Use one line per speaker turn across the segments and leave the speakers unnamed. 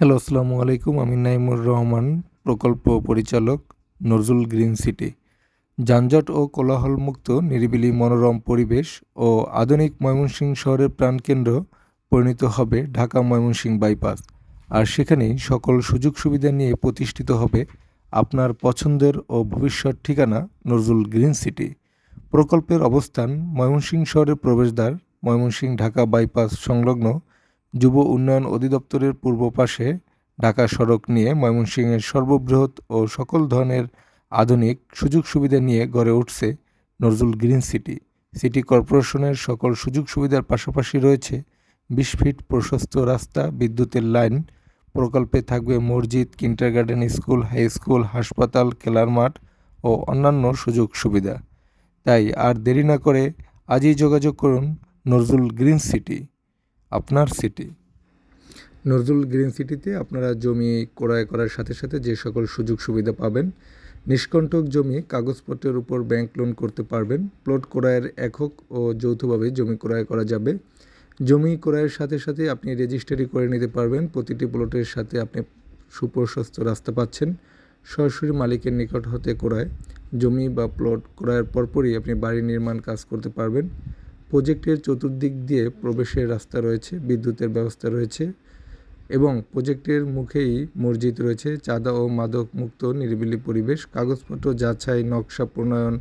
Hello আসসালামু আলাইকুম আমি নাইমুর রহমান, প্রকল্প পরিচালক, নজরুল গ্রিন সিটি। যানজট ও কোলাহলমুক্ত, নিরিবিলি, মনোরম পরিবেশ ও আধুনিক ময়মনসিংহ শহরের প্রাণকেন্দ্র পরিণত হবে ঢাকা ময়মনসিংহ বাইপাস। আর সেখানেই সকল সুযোগ সুবিধা নিয়ে প্রতিষ্ঠিত হবে আপনার পছন্দের ও ভবিষ্যৎ ঠিকানা নজরুল গ্রিন সিটি। প্রকল্পের অবস্থান ময়মনসিংহ শহরের প্রবেশদ্বার, ময়মনসিংহ ঢাকা বাইপাস সংলগ্ন যুব উন্নয়ন অধিদপ্তরের পূর্ব পাশে ঢাকা সড়ক নিয়ে ময়মনসিংহের সর্ববৃহৎ ও সকল ধরনের আধুনিক সুযোগ সুবিধা নিয়ে গড়ে উঠছে নজরুল গ্রিন সিটি। সিটি কর্পোরেশনের সকল সুযোগ সুবিধার পাশাপাশি রয়েছে বিশ ফিট প্রশস্ত রাস্তা, বিদ্যুতের লাইন, প্রকল্পে থাকবে মসজিদ কিন্টারগার্ডেন স্কুল, হাই স্কুল, হাসপাতাল, খেলার মাঠ ও অন্যান্য সুযোগ সুবিধা। তাই আর দেরি না করে আজই যোগাযোগ করুন নজরুল গ্রিন সিটি। আপনার সিটি নজরুল গ্রিন সিটিতে আপনারা জমি ক্রয় করার সাথে সাথে যে সকল সুযোগ সুবিধা পাবেন, নিষ্কণ্টক জমি কাগজপত্রের উপর ব্যাংক লোন করতে পারবেন প্লট ক্রয়ের একক ও যৌথভাবে জমি ক্রয় করা যাবে। জমি ক্রয়ের সাথে সাথে আপনি রেজিস্ট্রি করে নিতে পারবেন, প্রতিটি প্লটের সাথে আপনি সুপ্রশস্ত রাস্তা পাচ্ছেন, সরাসরি মালিকের নিকট হতে ক্রয়, জমি বা প্লট ক্রয়ের পরপরই আপনি বাড়ি নির্মাণ কাজ করতে পারবেন। প্রজেক্টের চতুর্দিক দিয়ে প্রবেশের রাস্তা রয়েছে, বিদ্যুতের ব্যবস্থা রয়েছে এবং প্রজেক্টের মুখেই মসজিদ রয়েছে। চাঁদা ও মাদক মুক্ত নিরিবিলি পরিবেশ, কাগজপত্র, যাচাই, নকশা, প্রণয়ন,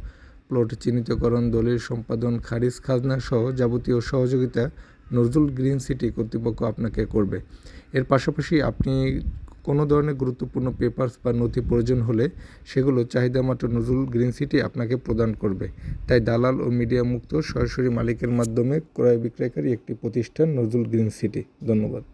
প্লট চিহ্নিতকরণ, দলিল সম্পাদন, খারিজ খাজনা সহ যাবতীয় সহযোগিতা নজরুল গ্রিন সিটি কর্তৃপক্ষ আপনাকে করবে। এর পাশাপাশি আপনি কোনো ধরনের গুরুত্বপূর্ণ পেপারস বা নথি প্রয়োজন হলে সেগুলো চাহিদা মাত্র নজরুল গ্রিন সিটি আপনাকে প্রদান করবে। তাই দালাল ও মিডিয়া মুক্ত সরাসরি মালিকের মাধ্যমে ক্রয় বিক্রয়কারী একটি প্রতিষ্ঠান নজরুল গ্রিন সিটি ধন্যবাদ।